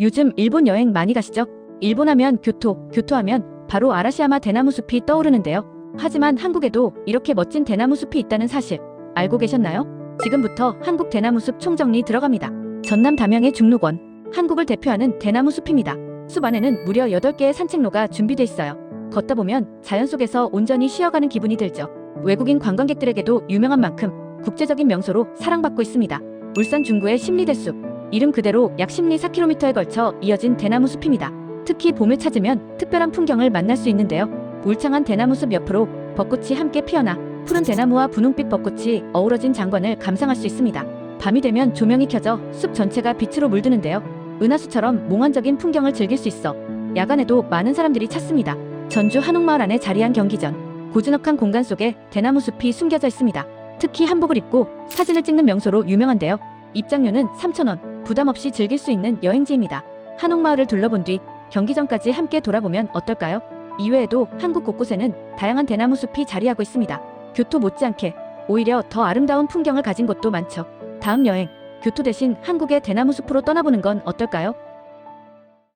요즘 일본 여행 많이 가시죠? 일본 하면 교토, 교토 하면 바로 아라시야마 대나무 숲이 떠오르는데요. 하지만 한국에도 이렇게 멋진 대나무 숲이 있다는 사실 알고 계셨나요? 지금부터 한국 대나무 숲 총정리 들어갑니다. 전남 담양의 중록원, 한국을 대표하는 대나무 숲입니다. 숲 안에는 무려 8개의 산책로가 준비돼 있어요. 걷다 보면 자연 속에서 온전히 쉬어가는 기분이 들죠. 외국인 관광객들에게도 유명한 만큼 국제적인 명소로 사랑받고 있습니다. 울산 중구의 심리대숲, 이름 그대로 약 14km에 걸쳐 이어진 대나무 숲입니다. 특히 봄을 찾으면 특별한 풍경을 만날 수 있는데요. 울창한 대나무 숲 옆으로 벚꽃이 함께 피어나 푸른 대나무와 분홍빛 벚꽃이 어우러진 장관을 감상할 수 있습니다. 밤이 되면 조명이 켜져 숲 전체가 빛으로 물드는데요. 은하수처럼 몽환적인 풍경을 즐길 수 있어 야간에도 많은 사람들이 찾습니다. 전주 한옥마을 안에 자리한 경기전 고즈넉한 공간 속에 대나무 숲이 숨겨져 있습니다. 특히 한복을 입고 사진을 찍는 명소로 유명한데요. 입장료는 3,000원, 부담 없이 즐길 수 있는 여행지입니다. 한옥마을을 둘러본 뒤 경기전까지 함께 돌아보면 어떨까요? 이외에도 한국 곳곳에는 다양한 대나무 숲이 자리하고 있습니다. 교토 못지않게 오히려 더 아름다운 풍경을 가진 곳도 많죠. 다음 여행, 교토 대신 한국의 대나무 숲으로 떠나보는 건 어떨까요?